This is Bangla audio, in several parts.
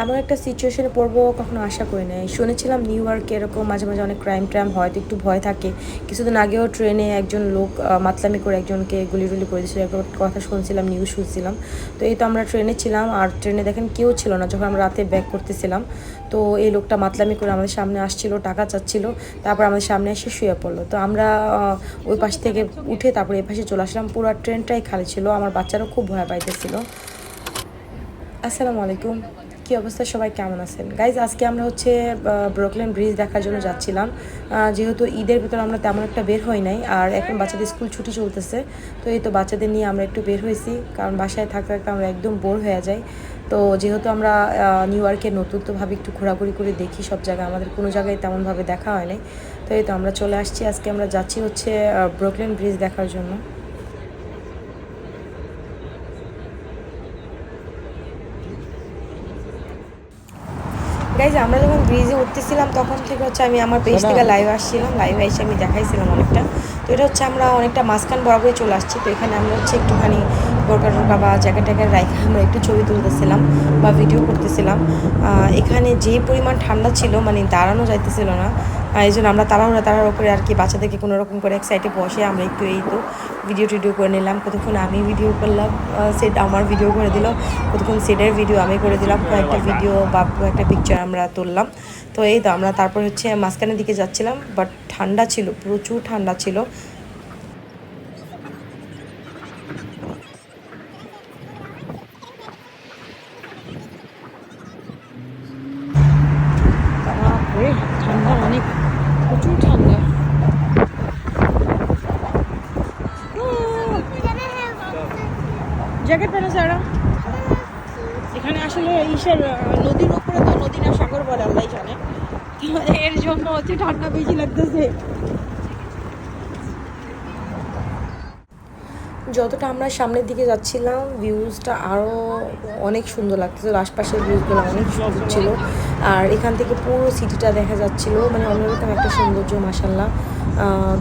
এমন একটা সিচুয়েশনে পড়ব কখনো আশা করি নাই। শুনেছিলাম নিউ ইয়র্কে এরকম মাঝে মাঝে অনেক ক্রাইম ট্রাইম হয়, তো একটু ভয় থাকে। কিছুদিন আগেও ট্রেনে একজন লোক মাতলামি করে একজনকে গুলি টুলি করে দিয়েছিল। একটা কথা শুনছিলাম নিউজ শুনছিলাম। তো এই তো আমরা ট্রেনে ছিলাম আর ট্রেনে দেখেন কেউ ছিল না, যখন আমরা রাতে ব্যাক করতেছিলাম। তো এই লোকটা মাতলামি করে আমাদের সামনে আসছিল, টাকা চাচ্ছিল, তারপর আমাদের সামনে এসে শুয়ে পড়ল। তো আমরা ওই পাশ থেকে উঠে তারপর এই পাশে চলে আসলাম। পুরো ট্রেনটাই খালি ছিল, আমার বাচ্চারাও খুব ভয় পাইতেছিল। আসসালামু আলাইকুম। কি অবস্থা সবাই কেমন আছেন? গাইজ আজকে আমরা হচ্ছে ব্রোকলেন ব্রিজ দেখার জন্য যাচ্ছিলাম। যেহেতু ঈদের ভিতর আমরা তেমন একটা বের হই নাই আর এখন বাচ্চাদের স্কুল ছুটি চলতেছে তো এই তো বাচ্চাদের নিয়ে আমরা একটু বের হয়েছি কারণ বাসায় থাকতে থাকতে আমরা একদম বোর হয়ে যাই। তো যেহেতু আমরা নিউ ইয়র্কে নতুন তো একটু ঘোরাঘুরি করে দেখি সব জায়গায় আমাদের কোনো জায়গায় তেমনভাবে দেখা হয় নাই। তো এই তো আমরা চলে আসছি আজকে আমরা যাচ্ছি হচ্ছে ব্রোকলেন ব্রিজ দেখার জন্য। গাইজ আমরা যখন ব্রিজে উঠতেছিলাম তখন থেকে হচ্ছে আমি আমার পেজ থেকে লাইভ আসছিলাম। লাইভ এসে আমি দেখাইছিলাম অনেকটা। তো এটা হচ্ছে আমরা অনেকটা মাঝখান বরাবরই চলে আসছি। তো এখানে আমরা হচ্ছে একটুখানি বোরকা টোরকা বা জ্যাকেট ট্যাকেট রাইখে আমরা একটু ছবি তুলতেছিলাম বা ভিডিও করতেছিলাম। এখানে যে পরিমাণ ঠান্ডা ছিল মানে দাঁড়ানো যাইতেছিল না। এই জন্য আমরা তাড়াহুড়া তাড়াহুড়ো করে আর কি বাচ্চাদেরকে কোনো রকম করে এক সাইডে বসে আমরা একটু এই তো ভিডিও টিডিও করে নিলাম। কতক্ষণ আমি ভিডিও করলাম? সেট আমার ভিডিও করে দিল। কতক্ষণ সেটের ভিডিও আমি করে দিলাম। কয়েকটা ভিডিও বা একটা পিকচার আমরা তুললাম। তো এই তো আমরা তারপর হচ্ছে মাঝখানের দিকে যাচ্ছিলাম বাট ঠান্ডা ছিল, প্রচুর ঠান্ডা ছিল। জ্যাকেট পেনো সারা এখানে আসলে ইসের নদীর উপরে তো নদী না সাগর বলে আল্লাহ জানে। এর জন্য হচ্ছে ঠান্ডা বেশি লাগতেছে। যতটা আমরা সামনের দিকে যাচ্ছিলাম ভিউজটা আরও অনেক সুন্দর লাগতেছিল আশপাশের ভিউজগুলো অনেক সুন্দর ছিল। আর এখান থেকে পুরো সিটিটা দেখা যাচ্ছিল। মানে অন্যরকম একটা সৌন্দর্য মাসাল্লাহ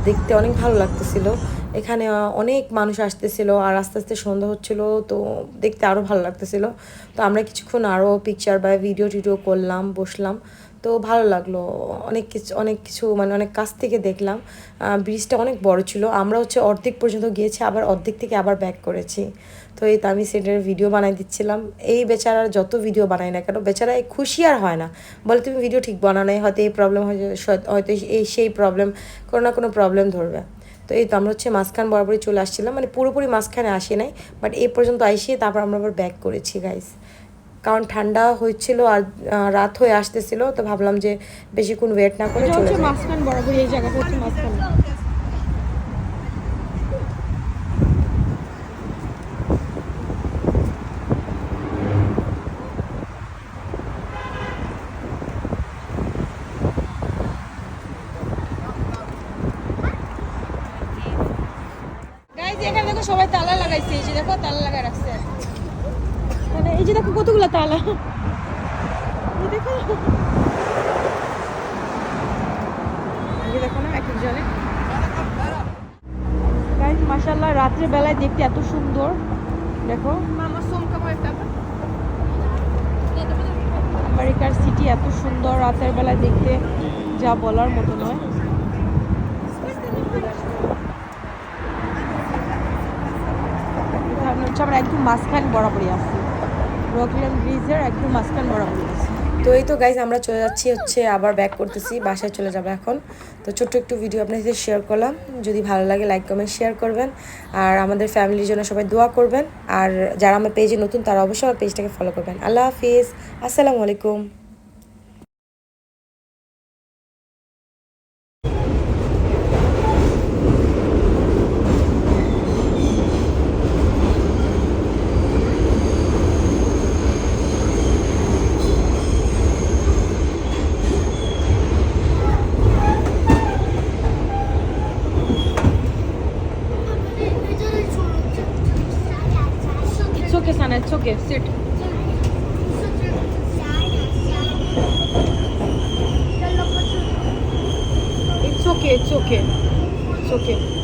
দেখতে অনেক ভালো লাগতেছিল। এখানে অনেক মানুষ আসতেছিল আর আস্তে আস্তে সন্ধ্যা হচ্ছিল, তো দেখতে আরও ভালো লাগতেছিল। তো আমরা কিছুক্ষণ আরও পিকচার বা ভিডিও টিডিও করলাম, বসলাম। তো ভালো লাগল। অনেক কিছু অনেক কিছু মানে অনেক কাছ থেকে দেখলাম। ব্রিজটা অনেক বড় ছিল। আমরা হচ্ছে অর্ধেক পর্যন্ত গিয়েছি, আবার অর্ধেক থেকে আবার ব্যাক করেছি। তো এই তো আমি সেটার ভিডিও বানাই দিচ্ছিলাম। এই বেচারার যত ভিডিও বানাই না কেন, বেচারা এই খুশি আর হয় না। বলে, তুমি ভিডিও ঠিক বানাও নাই, হয়তো এই প্রবলেম হয়তো এই সেই প্রবলেম কোনো না কোনো প্রবলেম ধরবে। তো এই তো আমরা হচ্ছে মাঝখান বরাবরই চলে আসছিলাম। মানে পুরোপুরি মাঝখানে আসি নাই বাট এই পর্যন্ত আসিয়ে তারপর আমরা আবার ব্যাক করেছি গাইস কারণ ঠান্ডা হচ্ছিল আর রাত হয়ে আসতেছিল তো ভাবলাম যে বেশিক্ষণ ওয়েট না করে চলে মাঝখান বরাবর এই জায়গাটা হচ্ছে মাঝখান। এখানে দেখো সবাই তালা লাগাইছে এই যে দেখো তালা লাগাই রাখছে। মানে এই যে দেখো কতগুলো তালা। দেখো। দেখো না এক একজনে মাশাআল্লাহ রাত্রে বেলায় দেখতে এত সুন্দর। দেখো। আমেরিকার সিটি এত সুন্দর রাতের বেলায় দেখতে যা বলার মতো নয়। আমরা একদম মাঝখানে বরাবরই আছি। তো এই তো গাইজ আমরা চলে যাচ্ছি হচ্ছে আবার ব্যাক করতেছি, বাসায় চলে যাব এখন। তো ছোট্ট একটু ভিডিও আপনাদের সাথে শেয়ার করলাম। যদি ভালো লাগে লাইক কমেন্ট শেয়ার করবেন। আর আমাদের ফ্যামিলির জন্য সবাই দোয়া করবেন। আর যারা আমার পেজে নতুন, তারা অবশ্যই আমার পেজটাকে ফলো করবেন। আল্লাহ হাফিজ। আসসালামু আলাইকুম। Okay, Sana. It's okay. Sit. It's okay. It's okay. It's okay.